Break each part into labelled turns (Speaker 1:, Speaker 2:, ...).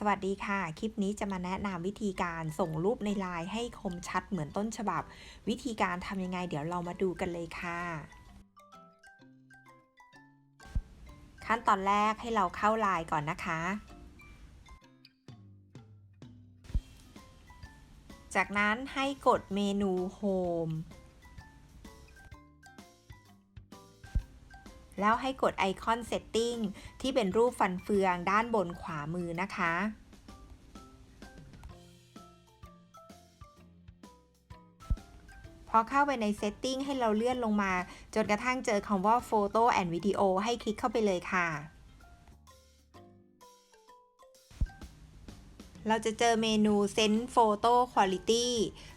Speaker 1: สวัสดีค่ะ คลิปนี้จะมาแนะนำวิธีการส่งรูปในไลน์ให้คมชัดเหมือนต้นฉบับ วิธีการทำยังไงเดี๋ยวเรามาดูกันเลยค่ะ ขั้นตอนแรกให้เราเข้าไลน์ก่อนนะคะ จากนั้นให้กดเมนู Home แล้วให้กดไอคอน Setting ที่เป็นรูปฟันเฟืองด้านบนขวามือนะคะ พอเข้าไปใน Setting ให้เราเลื่อนลงมา จนกระทั่งเจอคำว่า Photo and Video ให้คลิกเข้าไปเลยค่ะเราจะเจอเมนู Send Photo Quality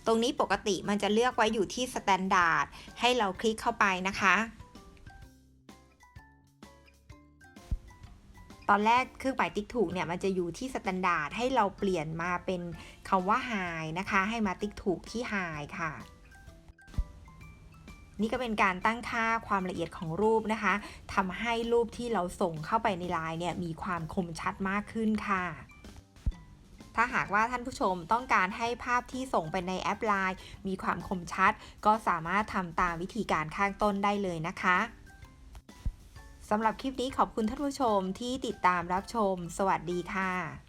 Speaker 1: ตรงนี้ปกติมันจะเลือกไว้อยู่ที่ Standard ให้เราคลิกเข้าไปนะคะ ตอนแรกเครื่องหมายติ๊กถูกเนี่ยมันจะอยู่ที่ Standard ให้เราเปลี่ยนมาเป็นคำว่า High นะคะ ให้มาติ๊กถูกที่ High ค่ะ นี่ก็เป็นการตั้งค่าความละเอียดของรูปนะคะทำให้รูปที่เราส่งเข้าไปในไลน์เนี่ยมีความคมชัดมากขึ้นค่ะถ้าหากว่าท่านผู้ชมต้องการให้ภาพที่ส่งไปในแอปไลน์มีความคมชัด ก็สามารถทำตามวิธีการข้างต้นได้เลยนะคะ สำหรับคลิปนี้ขอบคุณท่านผู้ชมที่ติดตามรับชม สวัสดีค่ะ